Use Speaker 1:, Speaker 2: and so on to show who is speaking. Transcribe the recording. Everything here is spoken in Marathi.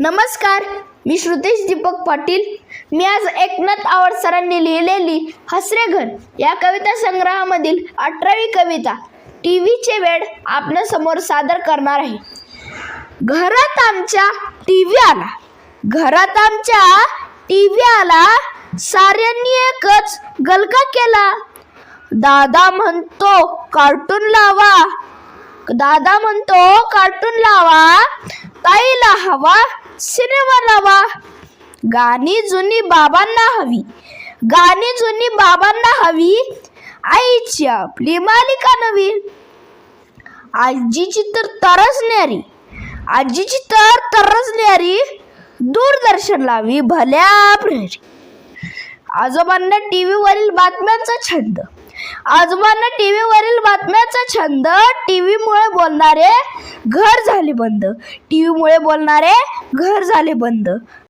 Speaker 1: नमस्कार मी श्रुतेश दीपक पाटील. मी आज एकनाथ आवड सरांनी लिहिलेली हसरे घर या कविता संग्रहामधील अठरावी कविता टी व्हीचे वेळ आपल्यासमोर सादर करणार आहे. घरात आमच्या टी व्ही आला. घरात आमच्या टी व्ही आला. साऱ्यांनी एकच गलका केला. दादा म्हणतो कार्टून लावा. दादा म्हणतो कार्टून लावा. ताईला हवा. सिनेमा लावा गाणी जुनी बाबांना हवी. गाणी जुनी बाबांना हवी. आईची आपली मालिका नवी. आजीची तर तरसणारी आजीची तर तरसणारी दूरदर्शन लावी भल्या प्रेरी. आजोबांना टी व्हीवरील बातम्यांचा छंद. आजोबांना टी व्हीवरील बातम्याचा छंद. टीव्हीमुळे बोलणारे घर झाले बंद. टी व्हीमुळे बोलणारे घर झाले बंद.